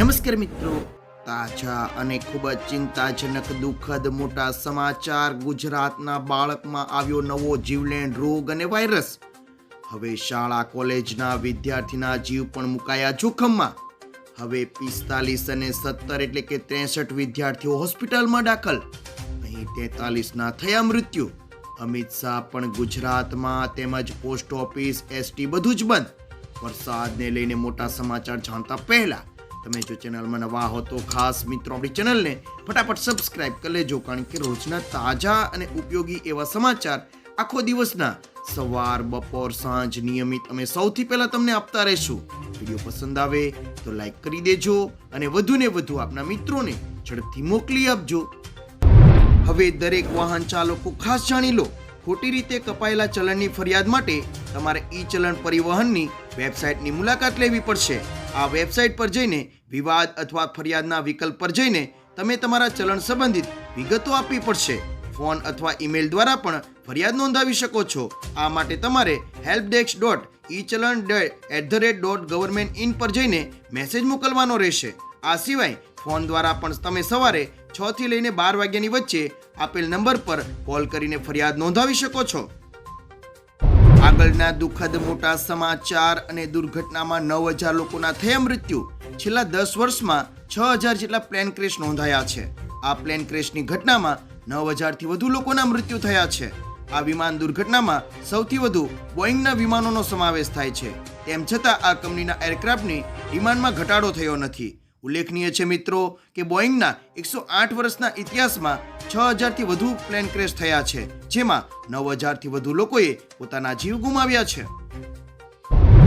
નમસ્કાર મિત્રો. તાજા અને ખૂબ જ ચિંતાજનક, દુઃખદ, મોટા સમાચાર ગુજરાતના બાળકમાં આવ્યો નવો જીવલેણ રોગ અને વાયરસ. હવે શાળા, કોલેજના વિદ્યાર્થીના જીવ પણ મુકાયા જોખમમાં. હવે પિસ્તાલીસ અને સત્તર એટલે કે ત્રેસઠ વિદ્યાર્થીઓ હોસ્પિટલમાં દાખલ. અહીં તેતાલીસના થયા મૃત્યુ. અમિત શાહ પણ ગુજરાતમાં તેમજ પોસ્ટ ઓફિસ, એસટી બધું જ બંધ. વરસાદને લઈને મોટા સમાચાર જાણતા પહેલા તમે જો ચેનલમાં નવા હો તો ખાસ મિત્રો આપણી ચેનલને ફટાફટ સબસ્ક્રાઇબ કરી લેજો, કારણ કે રોજના તાજા અને ઉપયોગી એવા સમાચાર આખો દિવસના સવાર, બપોર, સાંજ નિયમિત અમે સૌથી પહેલા તમને આપતા રહીશું. વીડિયો પસંદ આવે તો લાઈક કરી દેજો અને વધુને વધુ આપના મિત્રોને ઝડપથી મોકલી આપજો. હવે દરેક વાહન ચાલકો ખાસ જાણી લો, ખોટી રીતે કપાયેલા ચલણની ફરિયાદ માટે તમારે ઈ ચલણ પરિવહનની વેબસાઇટની મુલાકાત લેવી પડશે. આ વેબસાઇટ પર જઈને વિવાદ અથવા ફરિયાદના વિકલ્પ પર જઈને તમે તમારા ચલણ સંબંધિત વિગતો આપવી પડશે. ફોન અથવા ઈમેલ દ્વારા પણ ફરિયાદ નોંધાવી શકો છો. આ માટે તમારે હેલ્પ ડેસ્ક ડોટ ઈ ચલણ at the rate dot government in પર જઈને મેસેજ મોકલવાનો રહેશે. આ સિવાય ફોન દ્વારા પણ તમે સવારે છ થી લઈને બાર વાગ્યાની વચ્ચે આપેલ નંબર પર કોલ કરીને ફરિયાદ નોંધાવી શકો છો. આગળના દુઃખદ મોટા સમાચાર અને દુર્ઘટનામાં નવ હજાર લોકોના થયા મૃત્યુ. છેલ્લા દસ વર્ષમાં છ હજાર જેટલા પ્લેન ક્રેશ નોંધાયા છે. આ પ્લેન ક્રેશની ઘટનામાં નવ હજારથી વધુ લોકોના મૃત્યુ થયા છે. આ વિમાન દુર્ઘટનામાં સૌથી વધુ બોઈંગના વિમાનોનો સમાવેશ થાય છે. તેમ છતાં આ કંપનીના એરક્રાફ્ટની ડિમાન્ડમાં ઘટાડો થયો નથી. ઉલ્લેખનીય છે મિત્રો કે બોઈંગના એકસો આઠ વર્ષના ઇતિહાસમાં છ હજારથી વધુ પ્લેન ક્રેશ થયા છે, જેમાં નવ હજારથી વધુ લોકોએ પોતાના જીવ ગુમાવ્યા છે.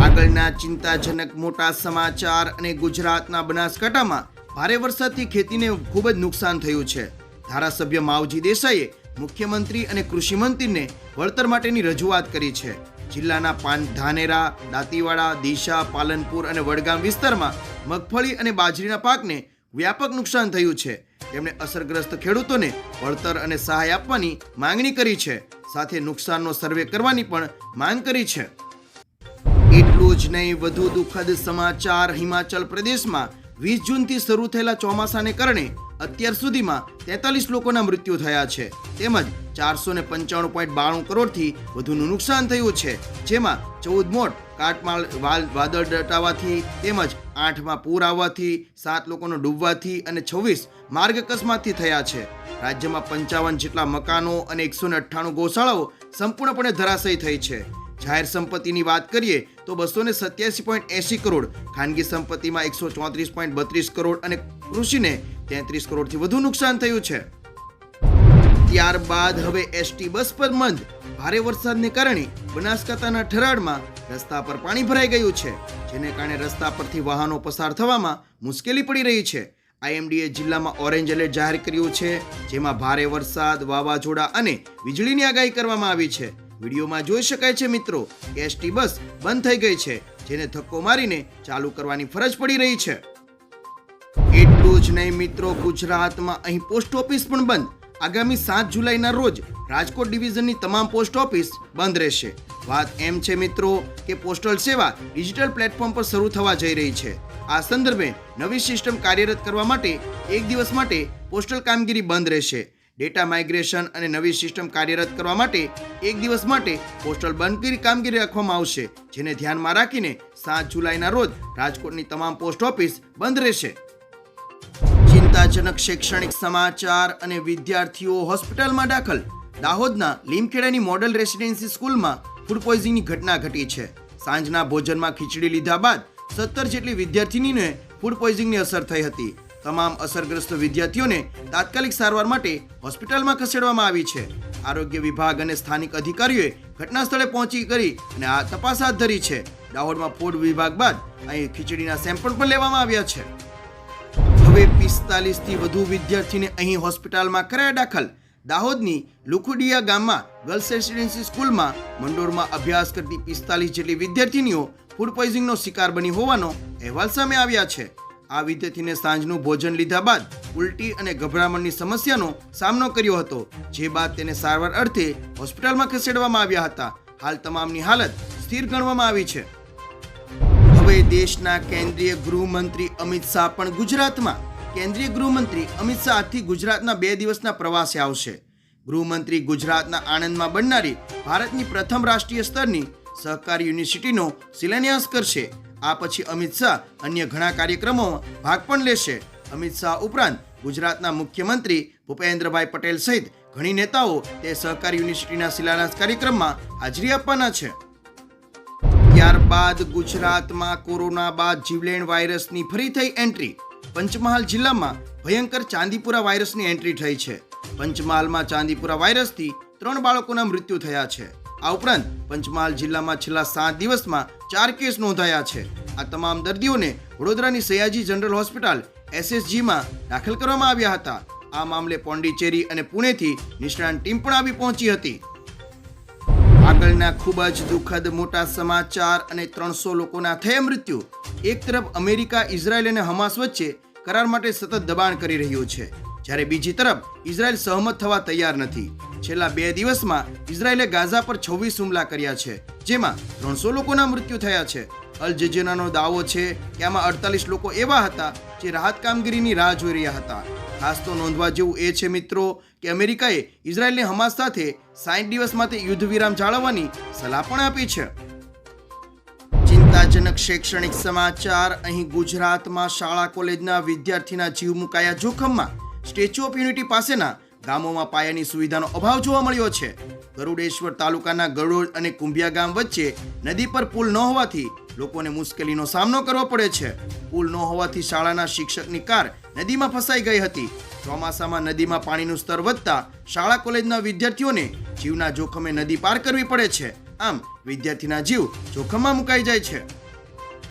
આગળના ચિંતાજનક મોટા સમાચાર અને ગુજરાતના બનાસકાંઠામાં ભારે વરસાદથી ખેતીને ખૂબ જ નુકસાન થયું છે. ધારાસભ્ય માવજી દેસાઈએ મુખ્યમંત્રી અને કૃષિ મંત્રીને વળતર માટેની રજૂઆત કરી છે. જિલ્લાના પાન ધાનેરા, દાંતીવાડા, દિશા, પાલનપુર અને વડગામ વિસ્તારમાં મગફળી અને બાજરીના પાકને વ્યાપક નુકસાન થયું છે. તેમણે અસરગ્રસ્ત ખેડૂતોને વળતર અને સહાય આપવાની માંગણી કરી છે. સાથે નુકસાનનો સર્વે કરવાની પણ માંગ કરી છે. એટલું જ નહીં, વધુ દુઃખદ સમાચાર હિમાચલ પ્રદેશમાં. વીસ જૂનથી શરૂ થયેલા ચોમાસાને કારણે અત્યાર સુધીમાં તેતાલીસ લોકોના મૃત્યુ થયા છે. તેમજ ચારસો ને પંચાણું પોઈન્ટ બાણું કરોડથી વધુનું નુકસાન થયું છે. જેમાં ચૌદ મોટ કાટમાળ વાદળ દટાવાથી તેમજ આઠમાં પૂર આવવાથી, સાત લોકોનો ડૂબવાથી અને છવ્વીસ માર્ગ અકસ્માતથી થયા છે. રાજ્યમાં પંચાવન જેટલા મકાનો અને એકસો ને અઠ્ઠાણું ગૌશાળાઓ સંપૂર્ણપણે ધરાશયી થઈ છે. જાહેર સંપત્તિની વાત કરીએ તો બસો ને સત્યાસી પોઈન્ટ એસી કરોડ, ખાનગી સંપત્તિમાં એકસો ચોત્રીસ પોઈન્ટ બત્રીસ કરોડ અને કૃષિને તેત્રીસ કરોડથી વધુ નુકસાન થયું છે. ત્યારબાદ હવે એસટી બસ પર મંદ. ભારે વરસાદને કારણે બનાસકાંઠાના ઠરાડમાં રસ્તા પર પાણી ભરાઈ ગયું છે, જેને કારણે રસ્તા પરથી વાહનો પસાર થવામાં મુશ્કેલી પડી રહી છે. આઈએમડીએ જિલ્લામાં ઓરેન્જ એલર્ટ જાહેર કર્યું છે, જેમાં ભારે વરસાદ, વાવાઝોડા અને વીજળીની આગાહી કરવામાં આવી છે. વિડીયોમાં જોઈ શકાય છે મિત્રો કે એસટી બસ બંધ થઈ ગઈ છે, જેને ધક્કો મારીને ચાલુ કરવાની ફરજ પડી રહી છે. એટલું જ નહીં મિત્રો, ગુજરાતમાં અહીં પોસ્ટ ઓફિસ પણ બંધ. આગામી સાત જુલાઈના રોજ રાજકોટ ડિવિઝનની તમામ પોસ્ટ ઓફિસ બંધ રહેશે. વાત એમ છે મિત્રો કે પોસ્ટલ સેવા ડિજિટલ પ્લેટફોર્મ પર શરૂ થવા જઈ રહી છે. આ સંદર્ભે નવી સિસ્ટમ કાર્યરત કરવા માટે એક દિવસ માટે પોસ્ટલ કામગીરી બંધ રહેશે. ડેટા માઇગ્રેશન અને નવી સિસ્ટમ કાર્યરત કરવા માટે એક દિવસ માટે પોસ્ટલ બંધ કરી કામગીરી રાખવામાં આવશે, જેને ધ્યાનમાં રાખીને સાત જુલાઈના રોજ રાજકોટની તમામ પોસ્ટ ઓફિસ બંધ રહેશે. ચિંતાજનક શૈક્ષણિક સમાચાર અને વિદ્યાર્થીઓ હોસ્પિટલમાં દાખલ. દાહોદના લીમખેડાની મોડલ રેસિડેન્સી સ્કૂલમાં ફૂડ પોઈઝનિંગની ઘટના ઘટી છે. સાંજના ભોજનમાં ખીચડી લીધા બાદ સત્તર જેટલી વિદ્યાર્થીનીને ફૂડ પોઈઝિંગની અસર થઈ હતી. તમામ અસરગ્રસ્ત વિદ્યાર્થીઓને તાત્કાલિક સારવાર માટે હોસ્પિટલમાં ખસેડવામાં આવી છે. આરોગ્ય વિભાગ અને સ્થાનિક અધિકારીઓએ ઘટના સ્થળે પહોંચી કરી અને આ તપાસ હાથ ધરી છે. દાહોદમાં ફૂડ વિભાગ બાદ અહીં ખીચડીના સેમ્પલ પણ લેવામાં આવ્યા છે. હવે પિસ્તાલીસથી વધુ વિદ્યાર્થીને અહીં હોસ્પિટલમાં કરાયા દાખલ. દાહોદની લુખુડિયા ગામમાં ગર્લ્સ રેસિડેન્સી સ્કૂલમાં મંડોરમાં અભ્યાસ કરતી પિસ્તાલીસ જેટલી વિદ્યાર્થીનીઓ ફૂડ પોઈઝિંગનો શિકાર બની હોવાનો અહેવાલ સામે આવ્યા છે. આ વિદ્યાર્થીને સાંજનું ભોજન લીધા બાદ ઉલટી અને ગભરામણની સમસ્યાનો સામનો કર્યો હતો, જે બાદ તેને સારવાર અર્થે હોસ્પિટલમાં ખસેડવામાં આવ્યા હતા. હાલ તમામની હાલત સ્થિર ગણવામાં આવી છે. હવે દેશના કેન્દ્રીય ગૃહમંત્રી અમિત શાહ પણ ગુજરાતમાં. કેન્દ્રીય ગૃહમંત્રી અમિત શાહ આજથી ગુજરાતના બે દિવસના પ્રવાસે આવશે. ગૃહમંત્રી ગુજરાતના આણંદમાં બનનારી ભારતની પ્રથમ રાષ્ટ્રીય સ્તરની સહકારી યુનિવર્સિટીનો શિલાન્યાસ કરશે. આ પછી અમિત શાહ અન્ય ઘણા કાર્યક્રમોમાં ભાગ પણ લેશે. અમિત શાહ ઉપરાંત ગુજરાતના મુખ્યમંત્રી ભૂપેન્દ્રભાઈ પટેલ સહિત ઘણી નેતાઓ તે સહકારી યુનિવર્સિટીના શિલાન્યાસ કાર્યક્રમમાં હાજરી આપવાના છે. ત્યારબાદ ગુજરાતમાં કોરોના બાદ જીવલેણ વાયરસની ફરી થઈ એન્ટ્રી. પંચમહાલ જિલ્લામાં ભયંકર ચાંદીપુરા વાયરસની એન્ટ્રી થઈ છે. પંચમહાલમાં ચાંદીપુરા વાયરસથી ત્રણ બાળકોના મૃત્યુ થયા છે. આ ઉપરાંત પંચમહાલ જિલ્લામાં છેલ્લા સાત દિવસમાં ચાર કેસ નોંધાયા છે. આ તમામ દર્દીઓને વડોદરાની સયાજી જનરલ હોસ્પિટલ એસએસજીમાં દાખલ કરવામાં આવ્યા હતા. આ મામલે પોંડિચેરી અને પુણેથી નિષ્ણાંત ટીમ પણ આવી પહોંચી હતી. આગળના ખૂબ જ દુઃખદ મોટા સમાચાર અને ત્રણસો લોકોના થયા મૃત્યુ. એક તરફ અમેરિકા, ઇઝરાયલ અને હમાસ વચ્ચે કરાર માટે સતત દબાણ કરી રહ્યું છે. જ્યારે બીજી તરફ ઇઝરાયલ સહમત થવા તૈયાર નથી. છેલ્લા બે દિવસમાં ઇઝરાયલે ગાઝા પર છવ્વીસ હુમલા કર્યા છે, જેમાં ત્રણસો લોકોના મૃત્યુ થયા છે. અલ જઝીરાનો દાવો છે કે આમાં અડતાલીસ લોકો એવા હતા જે રાહત કામગીરીની રાહ જોઈ રહ્યા હતા. ખાસ તો નોંધવા જેવું એ છે મિત્રો કે અમેરિકાએ ઇઝરાયલને હમાસ સાથે સાઠ દિવસ માટે યુદ્ધ વિરામ જાળવવાની સલાહ પણ આપી છે. ચિંતાજનક શૈક્ષણિક સમાચાર. અહીં ગુજરાતમાં શાળા કોલેજના વિદ્યાર્થીના જીવ મુકાયા જોખમમાં સ્ટેચ્યુ ઓફ યુનિટી પાસેના ગામોમાં પાયાની સુવિધાનો અભાવ જોવા મળ્યો છે. ગરુડેશ્વર તાલુકાના ગરુડ અને કુંભિયા ગામ વચ્ચે નદી પર પુલ ન હોવાથી લોકોને મુશ્કેલીનો સામનો કરવો પડે છે. પુલ ન હોવાથી શાળાના શિક્ષકની કાર નદીમાં ફસાઈ ગઈ હતી. ચોમાસામાં નદીમાં પાણીનું સ્તર વધતા શાળા કોલેજના વિદ્યાર્થીઓને જીવના જોખમે નદી પાર કરવી પડે છે. આમ વિદ્યાર્થીના જીવ જોખમમાં મુકાઈ જાય છે.